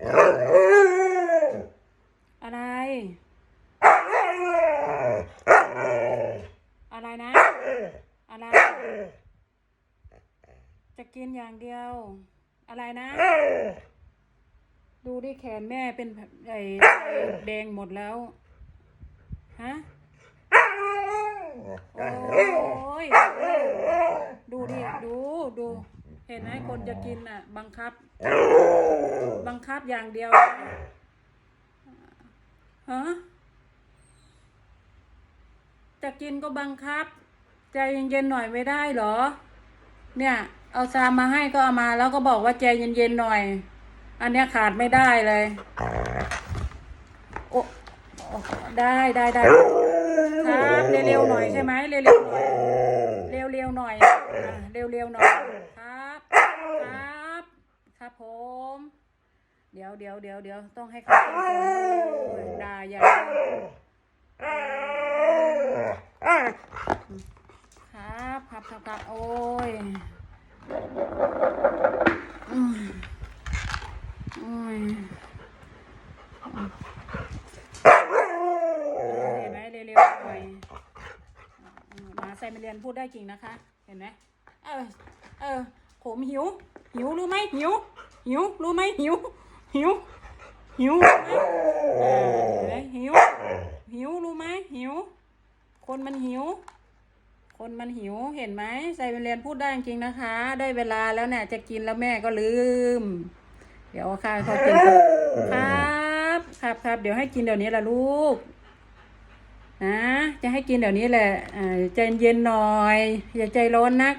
อะไร อะไรนะ อะไร จะกินอย่างเดียว อะไรนะ ดูดิแขนแม่เป็นแบบไอ้แดงหมดแล้ว ฮะ โอ้ย ดูดิ ดู ดู เห็นไหมคนจะกินอะ บังคับ บังคับอย่างเดียวฮะจะกินก็บังคับ ใจเย็นๆหน่อยไม่ได้เหรอ เนี่ย เอาซามมาให้ก็เอามาแล้วก็บอกว่าใจเย็นๆหน่อย อันเนี้ยขาดไม่ได้เลยโอ้โอ้ได้ได้ได้ครับเร็วๆหน่อยใช่ไหมเร็วๆหน่อยเร็วๆหน่อยอะเร็วๆหน่อยครับครับ ครับผม เดี๋ยวเดี๋ยวเดี๋ยวเดี๋ยวต้องให้เขากินก่อนด่าอย่าครับครับครับครับโอ้ยโอ้ยเห็นไหมเร็วๆหน่อยมาไซเมเรียนพูดได้จริงนะคะ เห็นไหมเออเออผมหิว หิวรู้ไหมหิวหิวรู้ไหมหิว หิว หิวรู้ไหมหิว หิวรู้ไหมหิว คนมันหิว คนมันหิวเห็นไหมไซเบเรียนพูดได้จริงนะคะ ได้เวลาแล้วเนี่ยจะกินแล้วแม่ก็ลืม เดี๋ยวเอาข้าให้เขากินครับครับครับเดี๋ยวให้กินเดี๋ยวนี้ละลูกนะจะให้กินเดี๋ยวนี้แหละใจเย็นหน่อย อย่าใจร้อนนัก